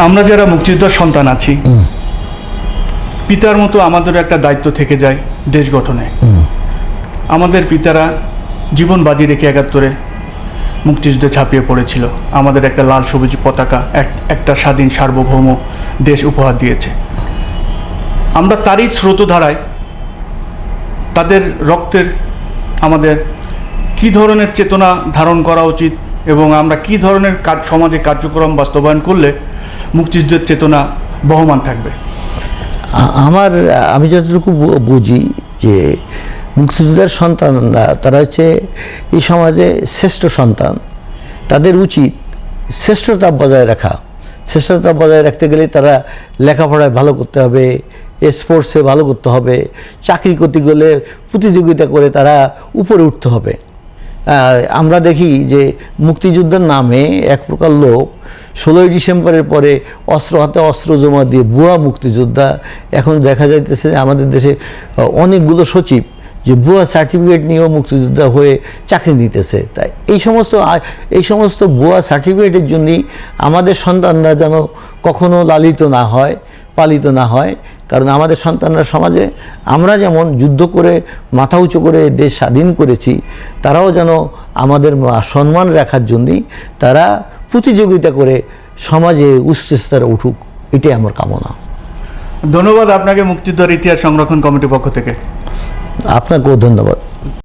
আমরা যারা মুক্তিযোদ্ধার সন্তান আছি পিতার মতো আমাদের একটা দায়িত্ব থেকে যায় দেশ গঠনে। আমাদের পিতারা জীবন বাজি রেখে একাত্তরে মুক্তিযুদ্ধে ঝাঁপিয়ে পড়েছিল। আমাদের একটা লাল সবুজ পতাকা এক- একটা স্বাধীন সার্বভৌম দেশ উপহার দিয়েছে। আমরা তারই স্রোতধারায় তাদের রক্তের আমাদের কি ধরনের চেতনা ধারণ করা উচিত এবং আমরা কি ধরনের কাজ সমাজে কার্যক্রম বাস্তবায়ন করলে মুক্তিযুদ্ধের চেতনা বহমান থাকবে। আমার, আমি যতটুকু বুঝি যে মুক্তিযোদ্ধার সন্তানরা, তারা হচ্ছে এই সমাজে শ্রেষ্ঠ সন্তান। তাদের উচিত শ্রেষ্ঠতা বজায় রাখা। শ্রেষ্ঠতা বজায় রাখতে গেলে তারা লেখাপড়ায় ভালো করতে হবে স্পোর্টসে ভালো করতে হবে, চাকরি করতে গেলে প্রতিযোগিতা করে তারা উপরে উঠতে হবে। আমরা দেখি যে মুক্তিযুদ্ধের নামে এক প্রকার লোক ষোলোই ডিসেম্বরের পরে অস্ত্র হাতে অস্ত্র জমা দিয়ে ভুয়া মুক্তিযোদ্ধা। এখন দেখা যাইতেছে আমাদের দেশে অনেকগুলো সচিব যে ভুয়া সার্টিফিকেট নিয়েও মুক্তিযোদ্ধা হয়ে চাকরি নিতেছে। তাই এই সমস্ত এই সমস্ত ভুয়া সার্টিফিকেটের জন্যই আমাদের সন্তানরা যেন কখনো লালিত না হয়, পালিত না হয়। কারণ আমাদের সন্তানরা সমাজে আমরা যেমন যুদ্ধ করে, মাথা উঁচু করে দেশ স্বাধীন করেছি, তারাও যেন আমাদের সম্মান রাখার জন্যই তারা প্রতিযোগিতা করে সমাজে উচ্চ স্তরে উঠুক এটাই আমার কামনা। ধন্যবাদ আপনাকে মুক্তিযুদ্ধের ইতিহাস সংরক্ষণ কমিটির পক্ষ থেকে। আপনাকেও ধন্যবাদ।